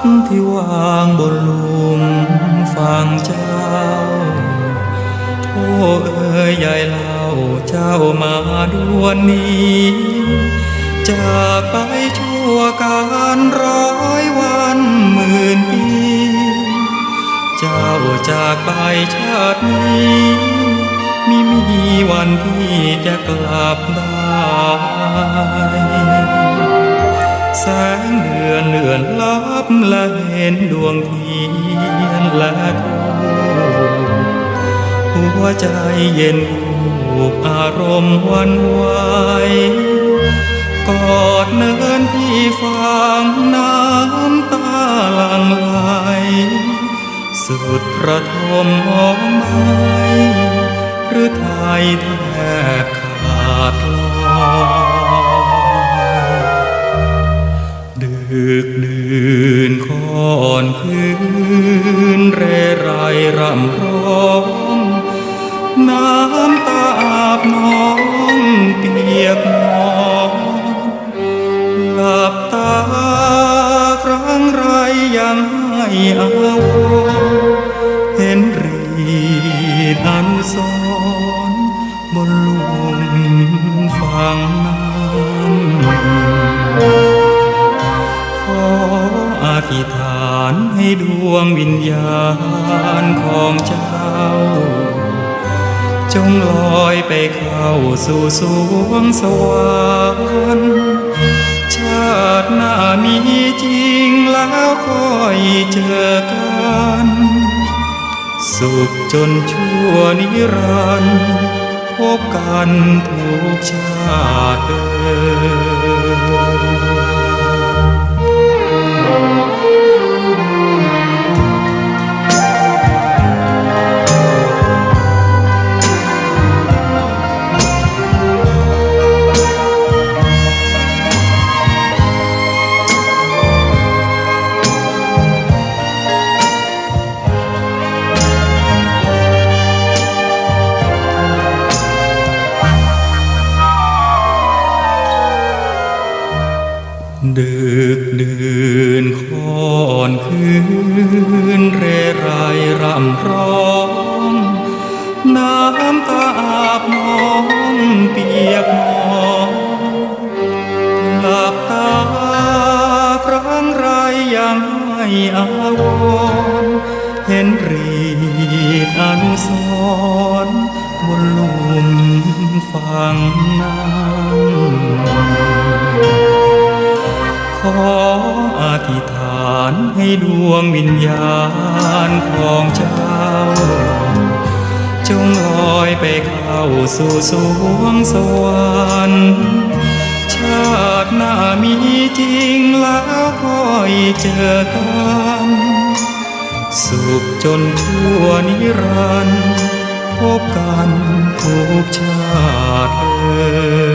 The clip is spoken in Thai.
พที่วางบนลุมฟังเจ้าโทษเอ่ยใหญ่เล่าเจ้ามาดวนนี้จากไปชั่วการร้อยวันหมื่นปี เจ้าจากไปชาตินี้มิมีวันที่จะกลับได้ แสงเดือนเลือนลับและเห็นดวงเทียนและทูหัวใจเย็นผูกอารมณ์วันไหวกอดเนินที่ฟังน้ำตาหลังไหลสุดระทมมองไม่หรือไทย ดึกดื่นคอนคืนเรไรรำร้อง น้ำตาอาบน้องเปียกหมอนหลับตาครั้งไรยังให้อาวเห็นรีดอนุสรณ์บนหลุมฟังน้าณของเจ้า จงลอยไปเข้าสู่สวงสวรรค์ชาติหน้ามีจริงแล้วค่อยเจอกัน สุขจนชั่วนิรันดร์พบกันทุกชาติเดิ ดึกดื่นคอนคืน เรไรร่ำร้อง น้ำตาอาบน้องเปียกหมอนหลับตาครั้งไรยังไม่อาวรเห็นรีดอนุสรบนลุมฟังน้ำ ขออธิษฐานให้ดวงวิญญาณของเจ้า จงลอยไปเข้าสู่สวงสวรรค์ชาติหน้ามีจริงแล้วค่อยเจอกันสุขจนชั่วนิรันดร์พบกันทุกชาติเอ